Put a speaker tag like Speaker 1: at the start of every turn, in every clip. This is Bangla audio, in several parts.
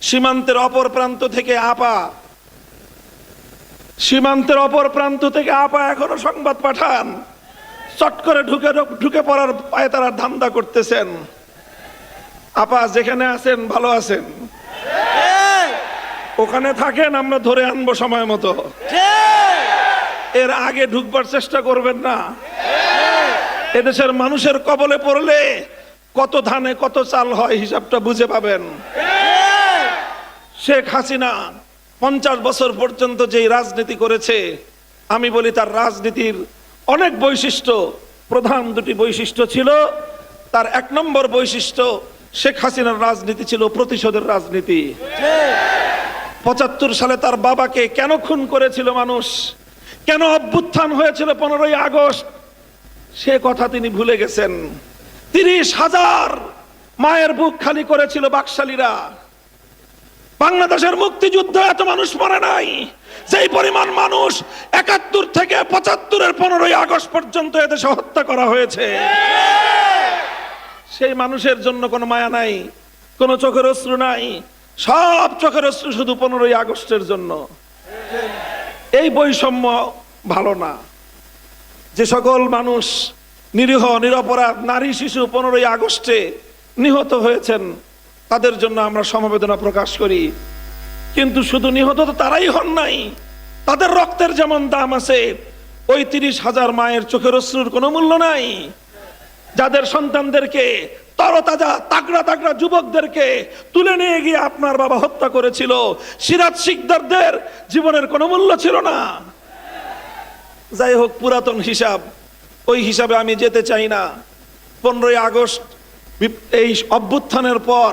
Speaker 1: সীমান্তের অপর প্রান্ত থেকে আপা। সীমান্তের অপর প্রান্ত থেকে আপা এখনও সংবাদ পাঠান। চট করে ঢুকে ঢুকে পড়ার পায়ে তারা ধান্দা করতেছেন। আপা যেখানে আছেন ভালো আছেন? ওখানে থাকেন আমরা ধরে আনব সময় মতো। এর আগে ঢুকবার চেষ্টা করবেন না। এদেশের মানুষের কবলে পড়লে কত ধানে কত চাল হয় হিসাবটা বুঝে পাবেন। শেখ হাসিনা পঞ্চাশ বছর পর্যন্ত যেই রাজনীতি করেছে, আমি বলি তার রাজনীতির অনেক বৈশিষ্ট্য, প্রধান দুটি বৈশিষ্ট্য ছিল, তার এক নম্বর বৈশিষ্ট্য, শেখ হাসিনার রাজনীতি ছিল প্রতিশোধের রাজনীতি। পঁচাত্তর সালে তার বাবাকে কেন খুন করেছিল মানুষ? কেন অভ্যুত্থান হয়েছিল পনেরোই আগস্ট? সে কথা তিনি ভুলে গেছেন। তিরিশ হাজার মায়ের বুক খালি করেছিল বাকশালীরা। বাংলাদেশের মুক্তিযুদ্ধ এত মানুষ মরে নাই। সেই পরিমাণ মানুষ একাত্তর থেকে পঁচাত্তরের পনেরোই আগস্ট পর্যন্ত এদেশে হত্যা করা হয়েছে। সেই মানুষের জন্য কোনো মায়া নাই, কোনো চোখের অশ্রু নাই, সব চোখের অশ্রু শুধু পনেরোই আগস্টের জন্য। এই বৈষম্য ভালো না। যে সকল মানুষ নিরীহ, নিরপরাধ, নারী, শিশু পনেরোই আগস্টে নিহত হয়েছেন তাদের জন্য আমরা সমবেদনা প্রকাশ করি। কিন্তু শুধু নিহত তো তারাই হন নাই। তাদের রক্তের যেমন দাম আছে, ওই তিরিশ হাজার মায়ের চোখের অশ্রুর কোনো মূল্য নাই। যাদের সন্তানদেরকে তরতাজা, তাগড়া তাগড়া যুবকদেরকে তুলে নিয়ে গিয়ে আপনার বাবা হত্যা করেছিল সিরাজ শিকদারদের জীবনের কোনো মূল্য ছিল না। যাই হোক, পুরাতন হিসাব, ওই হিসাবে আমি যেতে চাই না। পনেরোই আগস্ট, এই অভ্যুত্থানের পর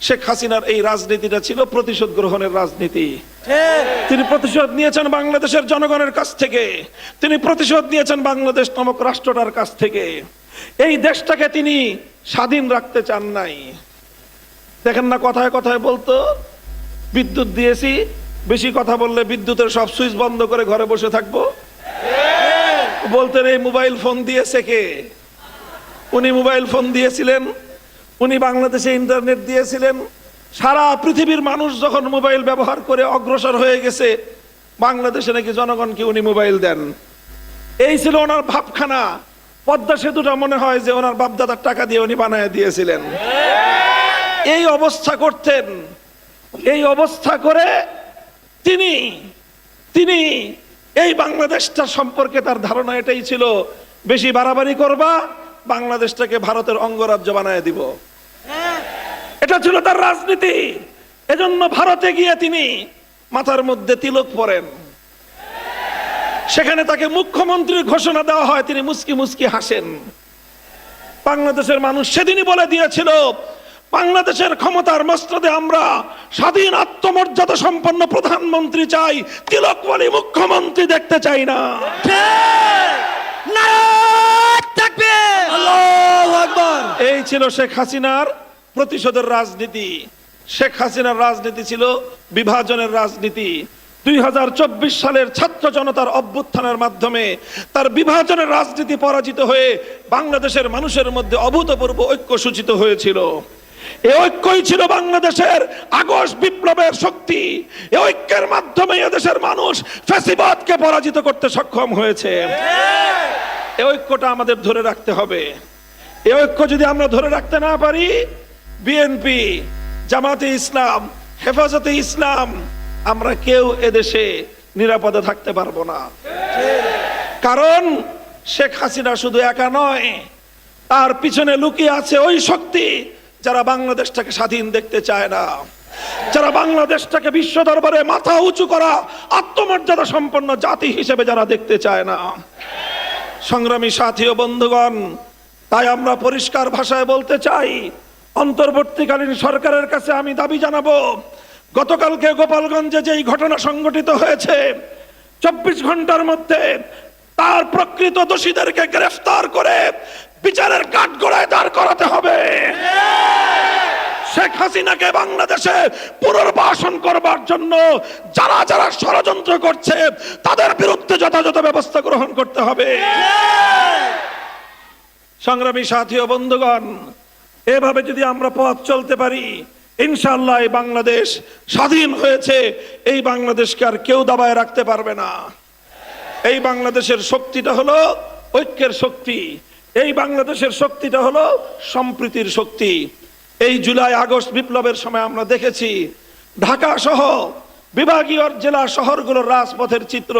Speaker 1: শেখ হাসিনার এই রাজনীতিটা ছিল প্রতিশোধ গ্রহণের রাজনীতি। তিনি প্রতিশোধ নিয়েছেন বাংলাদেশের জনগণের কাছ থেকে। তিনি প্রতিশোধ নিয়েছেন বাংলাদেশ নামক রাষ্ট্রটার কাছ থেকে। এই দেশটাকে তিনি স্বাধীন রাখতে চান নাই। দেখেন না কথায় কথায় বলতো বিদ্যুৎ দিয়েছি বেশি কথা বললে বিদ্যুতের সব সুইচ বন্ধ করে ঘরে বসে থাকব। বলতেন এই মোবাইল ফোন দিয়েছে কে? উনি মোবাইল ফোন দিয়েছিলেন উনি বাংলাদেশে ইন্টারনেট দিয়েছিলেন। সারা পৃথিবীর মানুষ যখন মোবাইল ব্যবহার করে অগ্রসর হয়ে গেছে, বাংলাদেশে নাকি জনগণকে উনি মোবাইল দেন। এই ছিল ওনার ভাবখানা। পদ্মা সেতুটা মনে হয় যে ওনার বাপদাদার টাকা দিয়ে উনি বানায় দিয়েছিলেন। এই অবস্থা করতেন। এই অবস্থা করে তিনি তিনি এই বাংলাদেশটা সম্পর্কে তার ধারণা এটাই ছিল, বেশি বাড়াবাড়ি করবা, বাংলাদেশটাকে ভারতের অঙ্গরাজ্য বানায় দিব। এটা ছিল তার রাজনীতি। এজন্য ভারতে গিয়ে তিনি মাথার মধ্যে তিলক পরেন। সেখানে তাকে মুখ্যমন্ত্রীর ঘোষণা দেওয়া হয় তিনি মুস্কি মুস্কি হাসেন। বাংলাদেশের মানুষ সেদিনই বলে দিয়েছিল বাংলাদেশের ক্ষমতার মস্তদে আমরা স্বাধীন আত্মমর্যাদা সম্পন্ন প্রধানমন্ত্রী চাই তিলক বলি মুখ্যমন্ত্রী দেখতে চাই না। এই ছিল শেখ হাসিনার প্রতিশোধের রাজনীতি। শেখ হাসিনার রাজনীতি ছিল বিভাজনের রাজনীতি। দুই হাজার চব্বিশ সালের ছাত্র জনতার অভ্যুত্থানের মাধ্যমে তার বিভাজনের রাজনীতি পরাজিত হয়ে বাংলাদেশের মানুষের মধ্যে অভূতপূর্ব ঐক্য সূচিত হয়েছিল। এ ঐক্যই ছিল বাংলাদেশের আগস্ট বিপ্লবের শক্তি। এ ঐক্যের মাধ্যমে এদেশের মানুষ ফ্যাসিবাদকে পরাজিত করতে সক্ষম হয়েছে। এ ঐক্যটা আমাদের ধরে রাখতে হবে। এ ঐক্য যদি আমরা ধরে রাখতে না পারি বিএনপি জামাতে ইসলাম, হেফাজতে ইসলাম, আমরা কেউ এদেশে নিরাপদে থাকতে পারব না। কারণ শেখ হাসিনা শুধু একা নয়, তার পিছনে লুকিয়ে আছে ওই শক্তি যারা বাংলাদেশটাকে স্বাধীন দেখতে চায় না। যারা বাংলাদেশটাকে বিশ্ব দরবারে মাথা উঁচু করা, আত্মমর্যাদা সম্পন্ন জাতি হিসেবে যারা দেখতে চায় না। সংগ্রামী সাথী ও বন্ধুগণ, তাই আমরা পরিষ্কার ভাষায় বলতে চাই অন্তর্বর্তীকালীন সরকারের কাছে আমি দাবি জানাব, গতকালকে গোপালগঞ্জে যেই ঘটনা সংঘটিত হয়েছে, চব্বিশ ঘণ্টার মধ্যে তার প্রকৃত দোষীদেরকে গ্রেফতার করে বিচারের কাঠগড়ায় দাঁড় করাতে হবে। শেখ হাসিনাকে বাংলাদেশে পুনর্বাসন করবার জন্য যারা যারা ষড়যন্ত্র করছে, তাদের বিরুদ্ধে যথাযথ ব্যবস্থা গ্রহণ করতে হবে। সংগ্রামী সাথী ও বন্ধুগণ এভাবে যদি আমরা পথ চলতে পারি ইনশাল্লাহ এই বাংলাদেশ স্বাধীন হয়েছে। এই বাংলাদেশকে আর কেউ দাবায় রাখতে পারবে না। এই বাংলাদেশের শক্তিটা হলো ঐক্যের শক্তি। এই বাংলাদেশের শক্তিটা হলো সম্প্রীতির শক্তি। এই জুলাই, আগস্ট বিপ্লবের সময় আমরা দেখেছি, ঢাকা সহ বিভাগীয় জেলা শহরগুলোর রাজপথের চিত্র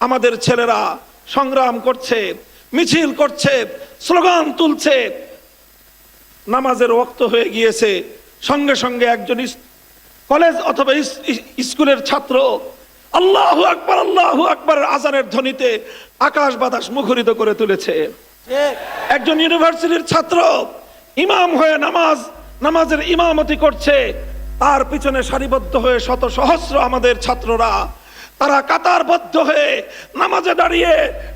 Speaker 1: আমাদের ছেলেরা সংগ্রাম করছে, মিছিল করছে, স্লোগান তুলছে। নামাজের ওক্ত হয়ে গিয়েছে। সঙ্গে সঙ্গে একজন কলেজ অথবা স্কুলের ছাত্র আল্লাহ আকবর আল্লাহ আকবরের আজানের ধ্বনিতে আকাশ বাতাস মুখরিত করে তুলেছে। একজন ইউনিভার্সিটির ছাত্র ইমাম হয়ে নামাজ নামাজের ইমামতি করছে। তার পিছনে সারিবদ্ধ হয়ে শত সহস্র আমাদের ছাত্ররা তারা কাতারবদ্ধ হয়ে নামাজে দাঁড়িয়ে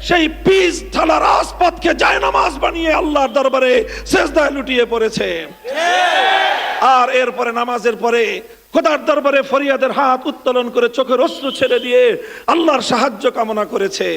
Speaker 1: সেই পিস ঢালা রাজপথকে যায় নামাজ বানিয়ে আল্লাহর দরবারে শেষদায় লুটিয়ে পড়েছে। আর এরপরে নামাজের পরে খোদার দরবারে ফরিয়াদের হাত উত্তোলন করে চোখের অশ্রু ছেড়ে দিয়ে আল্লাহর সাহায্য কামনা করেছে।